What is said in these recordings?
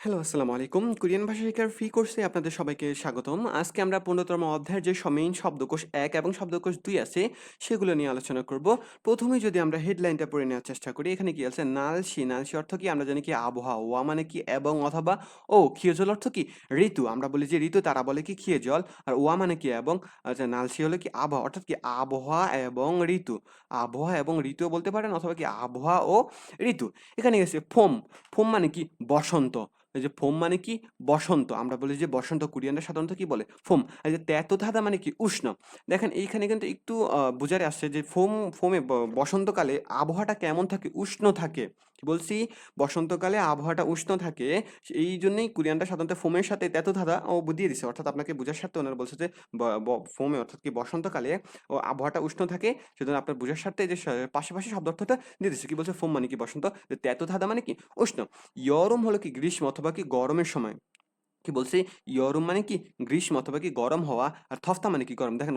Hello, আসসালামু আলাইকুম। Korean ভাষা শেখার ফ্রি কোর্সে আপনাদের সবাইকে স্বাগতম। আজকে আমরা ১৫ তম অধ্যায়ের যে স মেইন শব্দকোষ ১ এবং শব্দকোষ দুই আছে, সেগুলো নিয়ে আলোচনা করব। প্রথমে যদি আমরা হেডলাইনটা পড়ে নেওয়ার চেষ্টা করি, এখানে কি আছে? নালসি নালসি অর্থ কি? আমরা জানি কি আবহাওয়া, ওয়া মানে কি? এবং অথবা ও, খিয়েজল অর্থ কি? ঋতু। আমরা বলি যে ঋতু, তারা বলে কি? খিয়েজল। আর ওয়া মানে কি? এবং। আচ্ছা, নালশি হলো কি? আবহাওয়া, অর্থাৎ কি? আবহাওয়া এবং ঋতু। আবহাওয়া এবং ঋতুও বলতে পারেন অথবা কি? আবহাওয়া ও ঋতু। এখানে গেছে ফোম, ফোম মানে কি? বসন্ত। এই যে ফোম মানে কি? বসন্ত। আমরা বলি যে বসন্ত, কোরিয়ানরা সাধারণত কি বলে? ফোম। এই যে তেতোধাদা মানে কি? উষ্ণ। দেখেন, এইখানে কিন্তু একটু বুঝারে আসছে যে ফোম, ফোমে বসন্তকালে আবহাওয়াটা কেমন থাকে? উষ্ণ থাকে। বলছি? বসন্তকালে আবহাওয়াটা উষ্ণ থাকে। এইজন্যই কোরিয়ানরা সাধারণত ফোমের সাথে তেতোধাদা ও দিয়ে দিছে। অর্থাৎ আপনাকে বোঝার স্বার্থে ওনারা বলছে যে ফোমে অর্থাৎ কি বসন্তকালে ও আবহাওয়াটা উষ্ণ থাকে। সেজন্য আপনার বোঝার স্বার্থে যে পাশাপাশি শব্দ অর্থটা দিয়ে দিছে। কি বলছে? ফোম মানে কি? বসন্ত। তেতোধাদা মানে কি? উষ্ণ। ইয়রম হলো কি? গ্রীষ্ম অথবা কি গরমের সময়। কি বলছে ইয়রম মানে কি? গ্রীষ্ম অথবা কি গরম হওয়া। আর থফতা মানে কি? গরম। দেখেন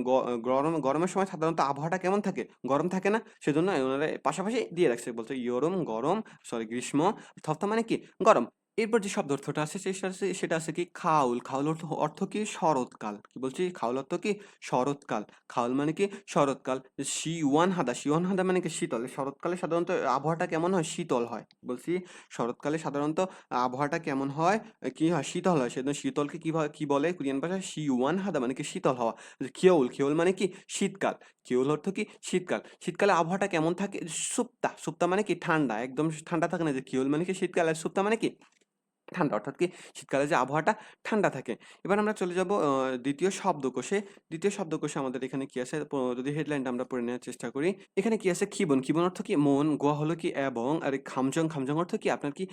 গরম গরমের সময় সাধারণত আবহাওয়াটা কেমন থাকে? গরম থাকে না? সেজন্য ওনারা পাশাপাশি দিয়ে রাখছে। বলছে ইয়রম গরম, সরি গ্রীষ্ম। থফতা মানে কি? গরম। এরপর যে শব্দ অর্থটা আছে সেটা আছে সেটা আছে কি? খাউল। খাউল অর্থ অর্থ কি? শরৎকাল। কি বলছি? খাউল অর্থ কি? শরৎকাল। খাউল মানে কি? শরৎকাল। শিওয়ান হাদা, শিওয়ান হাদা মানে কি? শীতল। শরৎকালে সাধারণত আবহাওয়াটা কেমন হয়? শীতল হয়। বলছি শরৎকালে সাধারণত আবহাওয়াটা কেমন হয়? কি হয়? শীতল হয়। সেজন্য শীতলকে কি ভা কি বলে কোরিয়ান ভাষায়? শিওয়ান হাদা মানে কি? শীতল হওয়া। খিওল, খিওল মানে কি? শীতকাল। খিওল অর্থ কি? শীতকাল। শীতকালে আবহাওয়াটা কেমন থাকে? সুপ্তা, সুপ্তা মানে কি? ঠান্ডা। একদম ঠান্ডা থাকে না যে খিওল মানে কি? শীতকাল আর সুপ্তা মানে কি? ঠান্ডা অর্থাৎ কি শীতকালে যে আবহাওয়াটা ঠান্ডা থাকে। এবার আমরা চলে যাব দ্বিতীয় শব্দকোষে। দ্বিতীয় শব্দকোষে আমাদের এখানে কি আছে? যদি হেডলাইনটা আমরা পড়ে নেওয়ার চেষ্টা করি। এখানে কি আছে? খিবন। খিবন অর্থ কি? মন। গোয়া হলো কি? এবং। আর খামজং, খামজং অর্থ কি? আপনার কি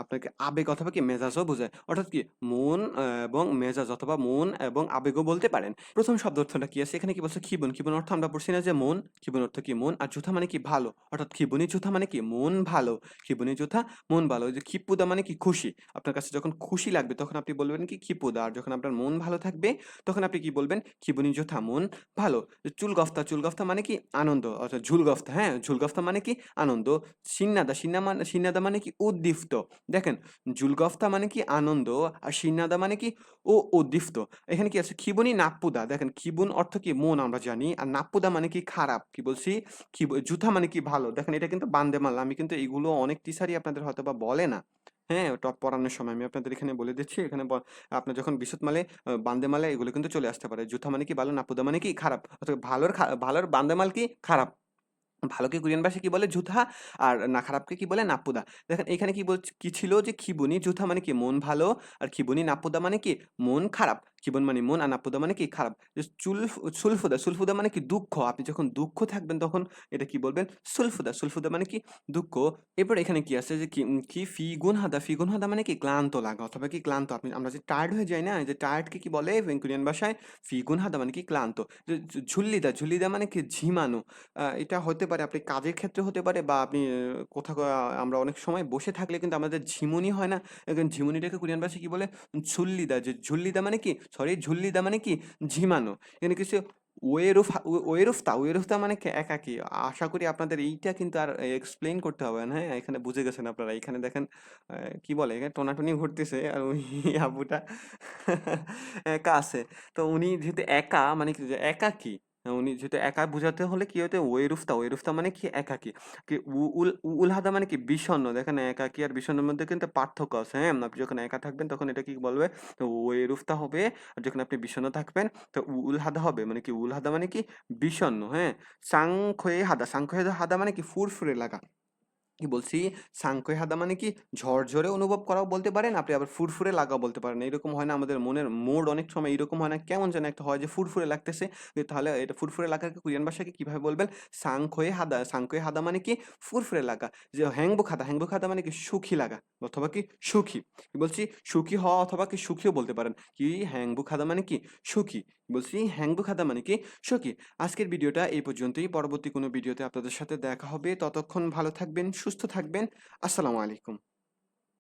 আপনাকে আবেগ অথবা কি মেজাজও বোঝায়। অর্থাৎ কি? মন এবং মেজাজ অথবা মন এবং আবেগও বলতে পারেন। প্রথম শব্দ অর্থটা কি আছে? এখানে কি বলছে? খিবন। খিবন অর্থ আমরা পড়ছি না যে মন। খিবন অর্থ কি? মন। আর জুথা মানে কি? ভালো। অর্থাৎ খিবনি জুথা মানে কি? মন ভালো। খিবনি জুথা মন ভালো। যে খিপুদা মানে কি? খুশি। আপনার কাছে যখন খুশি লাগবে তখন আপনি বলবেন কি? খিপুদা। আর যখন আপনার মন ভালো থাকবে তখন আপনি কি বলবেন? খিবনি জুথা মন ভালো। চুলগফতা, চুলগফতা মানে কি? আনন্দ। অর্থাৎ ঝুলগফতা, হ্যাঁ? ঝুলগফতা মানে কি? আনন্দ। সিন্নাদা, সিন্না মানে সিন্নাদা মানে কি? উদ্দীপ্ত। দেখেন জুলগফতা মানে কি? আনন্দ। আর সিন্নাদা মানে কি? ও উদ্দীপ্ত। এখানে কি আছে? খিবনি নাপ্পুদা। দেখেন খিবুন অর্থ কি? মন আমরা জানি। আর নাপ্পুদা মানে কি? খারাপ। কি বলছি? জুথা মানে কি? ভালো। দেখেন এটা কিন্তু বান্দেমাল। আমি কিন্তু এগুলো অনেক টিচারই আপনাদের হয়তো বা বলে না। হ্যাঁ? টপ পরানোর সময় আমি আপনাদের এখানে বলে দিচ্ছি। এখানে আপনার যখন বিশুদ্ধমালে বান্দে বান্দেমালে এগুলো কিন্তু চলে আসতে পারে। জুথা মানে কি? ভালো, নাপুদা মানে কি? খারাপ। অথবা ভালোর ভালোর বান্দেমাল কি? খারাপ। ভালোকে কোরিয়ান ভাষায় কি বলে? জুথা আর না খারাপকে কি বলে? নাপুদা দেখেন এখানে কি বল কি ছিল যে খিবুনি জুথা মানে কি? মন ভালো। আর খিবুনি নাপুদা মানে কি? মন খারাপ। খিবন মানে মন আর নাপ্পুদা মানে কি? খারাপ। যে চুল সুলফুদা, সুলফুদা মানে কি? দুঃখ। আপনি যখন দুঃখ থাকবেন তখন এটা কি বলবেন? সুলফুদা। সুলফুদা মানে কি? দুঃখ। এরপর এখানে কি আছে যে কি কি ফিগুন হাদা, ফিগুন হাদা মানে কি? ক্লান্ত লাগা অথবা কি ক্লান্ত। আপনি আমরা যে টায়ার্ড হয়ে যাই না? যে টায়ার্ডকে কি বলে কোরিয়ান ভাষায়? ফিগুন হাদা মানে কি? ক্লান্ত। ঝুল্লিদা, ঝুল্লিদা মানে কি? ঝিমানো। এটা হতে পারে আপনি কাজের ক্ষেত্রে হতে পারে বা আপনি কোথাও আমরা অনেক সময় বসে থাকলে কিন্তু আমাদের ঝিমুনি হয় না? এখন ঝিমুনিটাকে কোরিয়ান ভাষায় কি বলে? ঝুল্লিদা। যে ঝুল্লিদা মানে কি? সরি ঝুল্লি ঝুল্লিদা মানে কি? ঝিমানো। এখানে কিছু ওয়েরুফ ওয়েরুফতা, ওয়েরুফতা মানে? একাকী। আশা করি আপনাদের এইটা কিন্তু আর এক্সপ্লেন করতে হবে না, হ্যাঁ? এখানে বুঝে গেছেন আপনারা। এখানে দেখেন কি বলে? এখানে টোনাটুনি ঘুরতেছে আর ওই আবুটা একা আছে। তো উনি যেহেতু একা মানে কি? একাকী। উনি যেহেতু একা বোঝাতে হলে কি হতো? ওয়েরুফতা, ওয়েরুফতা মানে কি? একাকী। কি উল উলহাদা মানে কি? বিষণ্ণ। দেখেন একাকী আর বিষণ্ণের মধ্যে কিন্তু পার্থক্য আছে, হ্যাঁ? আপনি যখন একা থাকবেন তখন এটা কি বলবে? তো ওয়েরুফতা হবে। আর যখন আপনি বিষণ্ণ থাকবেন তো উলহাদা হবে। মানে কি? উলহাদা মানে কি? বিষণ্ণ, হ্যাঁ? সাংখয়ে হাদা, সাংখয়ে হাদা মানে কি? ফুরফুরে লাগা। বলছি? সাংখয়ে হাদা মানে কি? ঝরঝরে অনুভব করাও বলতে পারেন। আপনি আবার ফুরফুরে লাগাও বলতে পারেন। এরকম হয় না আমাদের মনের মোড অনেক সময় এরকম হয় না? কেমন যেন একটা হয় যে ফুরফুরে লাগতেছে। তাহলে এটা ফুরফুরে লাগাকে কোরিয়ান ভাষাকে কীভাবে বলবেন? সাংখয়ে হাদা। সাংখয়ে হাদা মানে কি? ফুরফুরে লাগা। যে হ্যাংবুক হাদা, হ্যাংবুক হাদা মানে কি? সুখী লাগা অথবা কি? সুখী। বলছি? সুখী হওয়া অথবা কি সুখীও বলতে পারেন। কি হ্যাংবুক হাদা মানে কি? সুখী। বলছি হ্যাংবো খাদা মানে কি? সকি আজকের ভিডিওটা এই পর্যন্তই। পরবর্তী কোনো ভিডিওতে আপনাদের সাথে দেখা হবে। ততক্ষণ ভালো থাকবেন, সুস্থ থাকবেন। আসসালামু আলাইকুম।